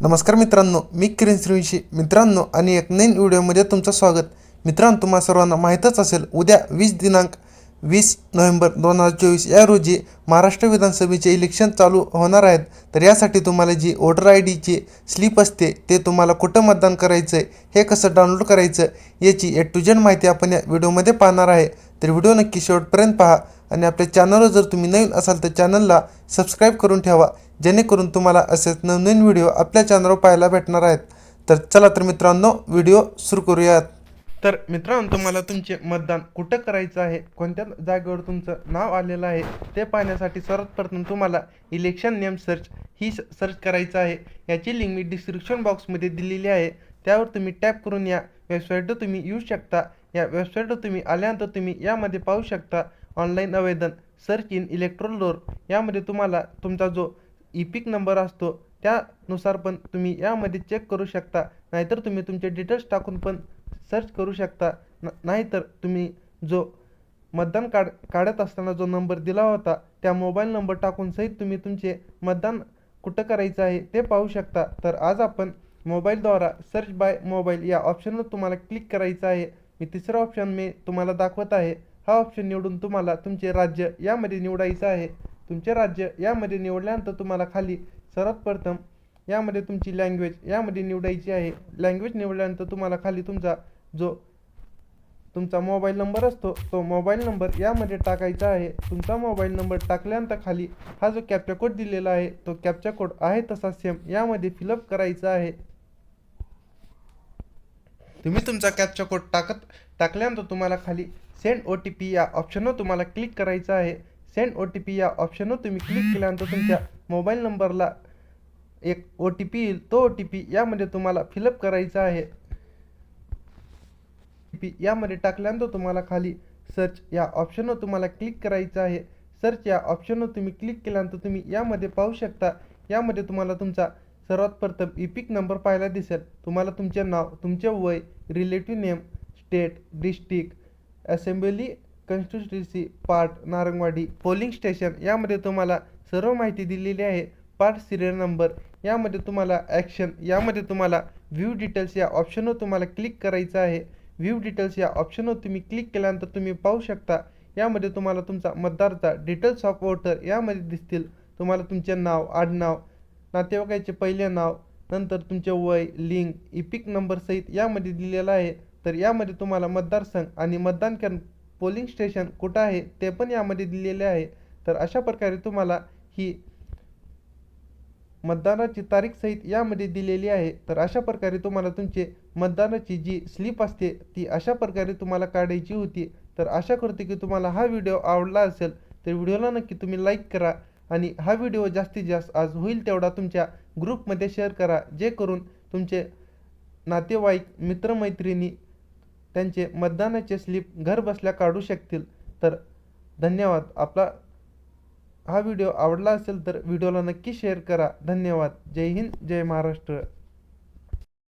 नमस्कार मित्रांनो मी किरण श्रीवंशी मित्रांनो आणि एक नवीन व्हिडिओमध्ये तुमचं स्वागत. मित्रांनो तुम्हा सर्वांना माहीतच असेल उद्या वीस दिनांक वीस नोव्हेंबर दोन हजार चोवीस या रोजी महाराष्ट्र विधानसभेचे इलेक्शन चालू होणार आहेत. तर यासाठी तुम्हाला जी वोटर आय डीची स्लिप असते ते तुम्हाला कुठं मतदान करायचं आहे हे कसं डाउनलोड करायचं याची ए टू जेड माहिती आपण या व्हिडिओमध्ये पाहणार आहे. तर व्हिडिओ नक्की शेवटपर्यंत पहा आणि आपल्या चॅनलवर जर तुम्ही नवीन असाल तर चॅनलला सबस्क्राईब करून ठेवा. जेणेकरून तुम्हाला असेच नवनवीन व्हिडिओ आपल्या चॅनलवर पाहायला भेटणार आहेत. तर चला तर मित्रांनो व्हिडिओ सुरू करूयात. तर मित्रांनो तुम्हाला तुमचे मतदान कुठं करायचं आहे? कोणत्या जागेवर तुमचं नाव आलेलं आहे? ते पाहण्यासाठी सर्वात प्रथम तुम्हाला इलेक्शन नेम सर्च ही सर्च करायचं आहे. याची लिंक मी डिस्क्रिप्शन बॉक्समध्ये दिलेली आहे. त्यावर तुम्ही टॅप करून या वेबसाईटवर तुम्ही येऊ शकता. या वेबसाईटवर तुम्ही आल्यानंतर तुम्ही यामध्ये पाहू शकता ऑनलाईन आवेदन सर्च इन इलेक्ट्रोल डोर यामध्ये तुम्हाला तुमचा जो ई पिक नंबर असतो त्यानुसार पण तुम्ही यामध्ये चेक करू शकता. नाहीतर तुम्ही तुमचे डिटेल्स टाकून पण सर्च करू शकता. न नाहीतर तुम्ही जो मतदान काढ काढत असताना जो नंबर दिला होता त्या मोबाईल नंबर टाकून सहित तुम्ही तुमचे मतदान कुठं करायचं आहे ते पाहू शकता. तर आज आपण मोबाईलद्वारा सर्च बाय मोबाईल या ऑप्शनवर तुम्हाला क्लिक करायचं आहे. मी तिसरा ऑप्शन मी तुम्हाला दाखवत आहे. हा ऑप्शन निवडून तुम्हाला तुमचे राज्य यामध्ये निवडायचं आहे. तुमचे राज्य यामध्ये निवडल्यानंतर तुम्हाला खाली सर्वात प्रथम यामध्ये तुमची लँग्वेज यामध्ये निवडायची आहे. लँग्वेज निवडल्यानंतर तुम्हाला खाली तुमचा जो तुमचा मोबाईल नंबर असतो तो मोबाईल नंबर यामध्ये टाकायचा आहे. तुमचा मोबाईल नंबर टाकल्यानंतर खाली हा जो कॅप्चा कोड दिलेला आहे तो कॅप्चा कोड आहे तसा सेम यामध्ये फिलअप करायचा आहे. तुम्ही तुमचा कॅप्चा कोड टाकत टाकल्यानंतर तुम्हाला खाली सेंड ओ टी पी या ऑप्शनवर तुम्हाला क्लिक करायचं आहे. सेंड ओ टी पी या ऑप्शनवर तुम्ही क्लिक केल्यानंतर तुमच्या मोबाईल नंबरला एक ओ टी पी येईल. तो ओ टी पी यामध्ये तुम्हाला फिलअप करायचा आहे. पी यामध्ये टाकल्यानंतर तुम्हाला खाली सर्च या ऑप्शनवर तुम्हाला क्लिक करायचं आहे. सर्च या ऑप्शनवर तुम्ही क्लिक केल्यानंतर तुम्ही यामध्ये पाहू शकता. यामध्ये तुम्हाला तुमचा सर्वात प्रथम इपिक नंबर पाहायला दिसेल. तुम्हाला तुमचे नाव तुमचे वय relative name state district assembly constituency part Narangwadi polling station यामध्ये तुम्हाला सर्व माहिती दिलेली आहे. पार्ट सिरियल नंबर यामध्ये तुम्हाला ॲक्शन यामध्ये तुम्हाला व्ह्यू डिटेल्स या ऑप्शनवर तुम्हाला क्लिक करायचं आहे. व्ह्यू डिटेल्स या ऑप्शनवर तुम्ही क्लिक केल्यानंतर तुम्ही पाहू शकता. यामध्ये तुम्हाला तुमचा मतदारचा डिटेल्स ऑफ वोटर यामध्ये दिसतील. तुम्हाला तुमचे नाव आडनाव नातेवाईकाचे पहिले नाव नंतर तुमचे वय लिंग इपिक नंबर सहित यामध्ये दिलेलं आहे. तर यामध्ये तुम्हाला मतदारसंघ आणि मतदान केंद्र पोलिंग स्टेशन कुठं आहे ते पण यामध्ये दिलेले आहे. तर अशा प्रकारे तुम्हाला ही मतदानाची तारीख सहित यामध्ये दिलेली आहे. तर अशा प्रकारे तुम्हाला तुमचे मतदानाची जी स्लिप असते ती अशा प्रकारे तुम्हाला काढायची होती. तर आशा करते की तुम्हाला हा व्हिडिओ आवडला असेल तर व्हिडिओला नक्की तुम्ही लाईक करा आणि हा व्हिडिओ जास्तीत जास्त आज होईल तेवढा तुमच्या ग्रुपमध्ये शेअर करा जे करून तुमचे नातेवाईक मित्रमैत्रिणी त्यांचे मतदानाचे स्लिप घर बसल्या काढू शकतील. तर धन्यवाद. आपला हा व्हिडिओ आवडला असेल तर व्हिडिओला नक्की शेअर करा. धन्यवाद. जय हिंद जय महाराष्ट्र.